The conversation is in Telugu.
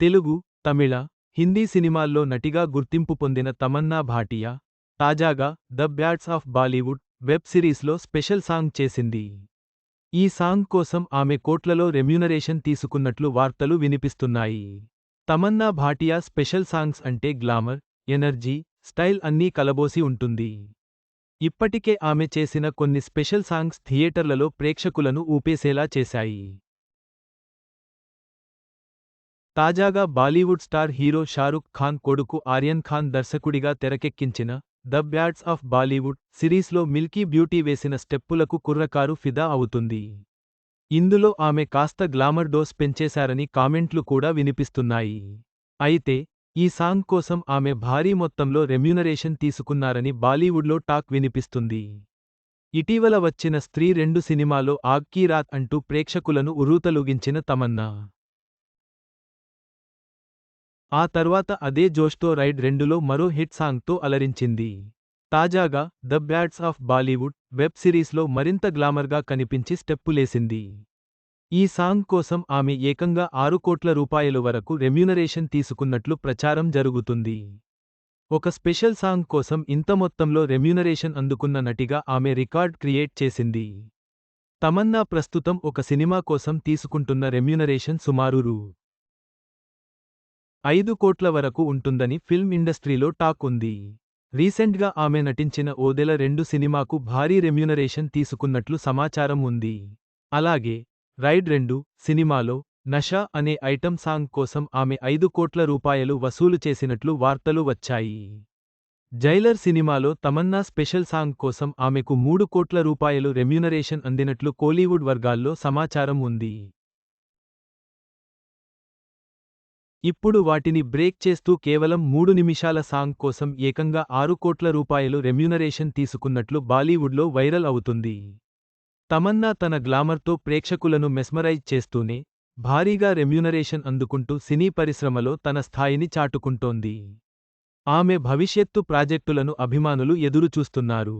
తెలుగు తమిళ హిందీ సినిమాల్లో నటిగా గుర్తింపు పొందిన తమన్నా భాటియా తాజాగా the bads of Bollywood web సిరీస్లో స్పెషల్ సాంగ్ చేసింది. ఈ సాంగ్ కోసం ఆమె కోట్లలో రెమ్యూనరేషన్ తీసుకున్నట్లు వార్తలు వినిపిస్తున్నాయి. తమన్నా భాటియా స్పెషల్ సాంగ్స్ అంటే గ్లామర్ ఎనర్జీ స్టైల్ అన్నీ కలబోసి ఉంటుంది. ఇప్పటికే ఆమె చేసిన కొన్ని స్పెషల్ సాంగ్స్ థియేటర్లలో ప్రేక్షకులను ఊపేసేలా చేశాయి. తాజాగా Bollywood star hero Shahrukh Khan కొడుకు ఆర్యన్ ఖాన్ దర్శకుడిగా తెరకెక్కించిన ద బ్యాడ్స్ ఆఫ్ బాలీవుడ్ సిరీస్లో మిల్కీ బ్యూటీ వేసిన స్టెప్పులకు కుర్రకారు ఫిదా అవుతుంది. ఇందులో ఆమె కాస్త గ్లామర్ డోస్ పెంచేశారని కామెంట్లు కూడా వినిపిస్తున్నాయి. అయితే ఈ సాంగ్ కోసం ఆమె భారీ మొత్తంలో రెమ్యూనరేషన్ తీసుకున్నారని బాలీవుడ్లో టాక్ వినిపిస్తుంది. ఇటీవల వచ్చిన స్త్రీ రెండు సినిమాలో ఆగ్కీ రాత్ అంటూ ప్రేక్షకులను ఉరూతలూగించిన తమన్నా. ఆ తర్వాత అదే జోష్తో రైడ్ రెండులో మరో హిట్ సాంగ్తో అలరించింది. తాజాగా the bads of Bollywood web సిరీస్లో మరింత గ్లామర్గా కనిపించి స్టెప్పులేసింది. ఈ సాంగ్ కోసం ఆమె ఏకంగా ఆరు కోట్ల రూపాయలు వరకు రెమ్యూనరేషన్ తీసుకున్నట్లు ప్రచారం జరుగుతుంది. ఒక స్పెషల్ సాంగ్ కోసం ఇంత మొత్తంలో రెమ్యూనరేషన్ అందుకున్న నటిగా ఆమె రికార్డ్ క్రియేట్ చేసింది. తమన్నా ప్రస్తుతం ఒక సినిమా కోసం తీసుకుంటున్న రెమ్యూనరేషన్ సుమారు రూ. ఐదు కోట్ల వరకు ఉంటుందని ఫిల్మ్ ఇండస్ట్రీలో టాక్ ఉంది. రీసెంట్గా ఆమె నటించిన ఓదెల రెండు సినిమాకు భారీ రెమ్యూనరేషన్ తీసుకున్నట్లు సమాచారం ఉంది. అలాగే రైడ్ రెండు సినిమాలో నషా అనే ఐటమ్ సాంగ్ కోసం ఆమె ఐదు కోట్ల రూపాయలు వసూలు చేసినట్లు వార్తలు వచ్చాయి. జైలర్ సినిమాలో తమన్నా స్పెషల్ సాంగ్ కోసం ఆమెకు మూడు కోట్ల రూపాయలు రెమ్యూనరేషన్ అందినట్లు కోలీవుడ్ వర్గాల్లో సమాచారం ఉంది. ఇప్పుడు వాటిని బ్రేక్ చేస్తూ కేవలం మూడు నిమిషాల సాంగ్ కోసం ఏకంగా ఆరు కోట్ల రూపాయలు రెమ్యూనరేషన్ తీసుకున్నట్లు బాలీవుడ్లో వైరల్ అవుతుంది. తమన్నా తన గ్లామర్తో ప్రేక్షకులను మెస్మరైజ్ చేస్తూనే భారీగా రెమ్యూనరేషన్ అందుకుంటూ సినీ పరిశ్రమలో తన స్థాయిని చాటుకుంటోంది. ఆమె భవిష్యత్తు ప్రాజెక్టులను అభిమానులు ఎదురుచూస్తున్నారు.